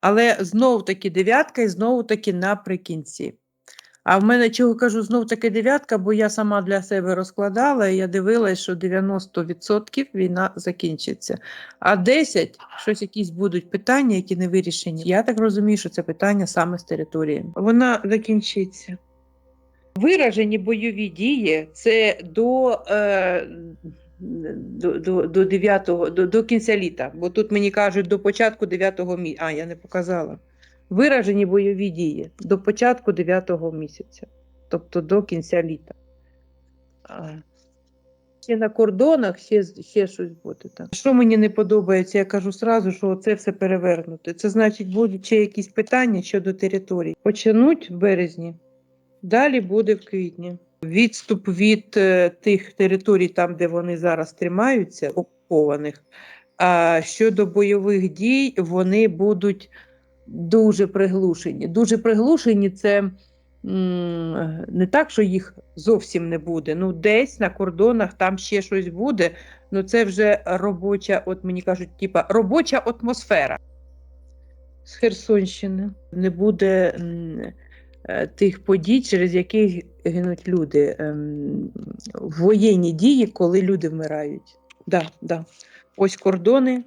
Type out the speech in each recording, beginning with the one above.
Але знов таки дев'ятка і знову таки наприкінці. А в мене чого кажу знов таки дев'ятка, бо я сама для себе розкладала, і я дивилась, що 90% війна закінчиться. А 10 щось якісь будуть питання, які не вирішені. Я так розумію, що це питання саме з території. Вона закінчиться. Виражені бойові дії це до, е, до, до, до 9, до, до кінця літа, бо тут мені кажуть до початку 9 місяця. А, я не показала. Виражені бойові дії до початку 9 місяця, тобто до кінця літа. А, Ще на кордонах ще, ще щось буде. Так. Що мені не подобається, я кажу сразу, що це все перевернути. Це значить, будуть ще якісь питання щодо територій. Почнуть в березні, далі буде в квітні. Відступ від е, тих територій, там, де вони зараз тримаються, окупованих. А щодо бойових дій, вони будуть дуже приглушені. Дуже приглушені це не так, що їх зовсім не буде. Ну, десь на кордонах там ще щось буде. Ну, це вже робоча, от мені кажуть, типа робоча атмосфера. З Херсонщини не буде тих подій, через які гинуть люди. Ем, Воєнні дії, коли люди вмирають. Да, да. Ось кордони,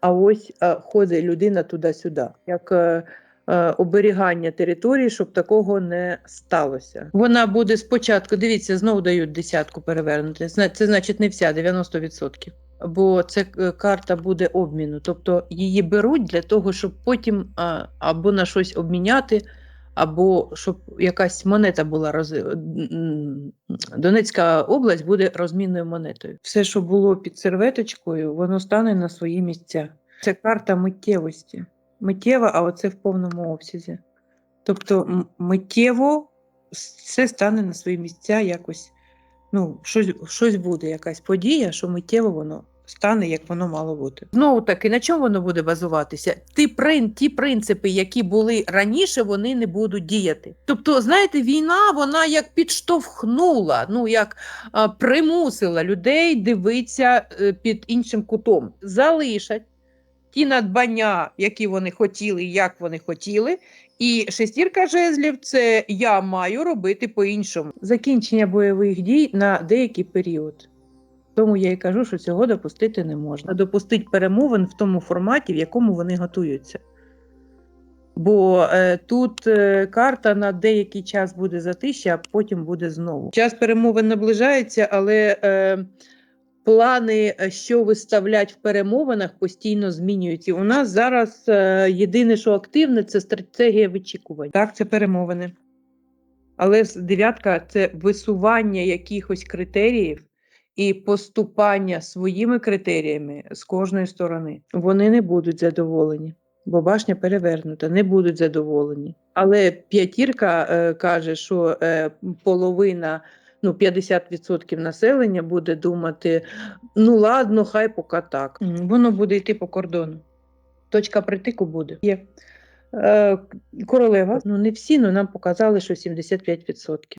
а ось е, ходить людина туди-сюди. Як е, е, оберігання території, щоб такого не сталося. Вона буде спочатку, дивіться, знову дають десятку перевернути. Це значить не вся, 90%. Бо це е, карта буде обміну. Тобто її беруть для того, щоб потім або на щось обміняти, або щоб якась монета була роз... Донецька область буде розмінною монетою. Все, що було під серветочкою, воно стане на свої місця. Це карта миттєвості. Миттєва, а оце в повному обсязі. Тобто миттєво все стане на свої місця якось. Ну, щось, щось буде, якась подія, що миттєво воно стане, як воно мало бути. Знову таки, на чому воно буде базуватися? Ті, прин, ті принципи, які були раніше, вони не будуть діяти. Тобто, знаєте, війна вона як підштовхнула, ну як а, примусила людей дивитися е, під іншим кутом. Залишать ті надбання, які вони хотіли, як вони хотіли. І шестірка жезлів це я маю робити по-іншому. Закінчення бойових дій на деякий період. Тому я і кажу, що цього допустити не можна. Допустити перемовин в тому форматі, в якому вони готуються. Бо е, тут е, карта на деякий час буде затища, а потім буде знову. Час перемовин наближається, але е, плани, е, що виставлять в перемовинах, постійно змінюються. У нас зараз е, єдине, що активне, це стратегія вичікувань. Так, це перемовини. Але дев'ятка це висування якихось критеріїв і поступання своїми критеріями з кожної сторони. Вони не будуть задоволені, бо башня перевернута, не будуть задоволені. Але п'ятірка е, каже, що е, половина. Ну, 50% населення буде думати: ну ладно, хай поки так. Воно буде йти по кордону. Точка притику буде. Є. Е, королева. Ну, не всі, але нам показали, що 75%.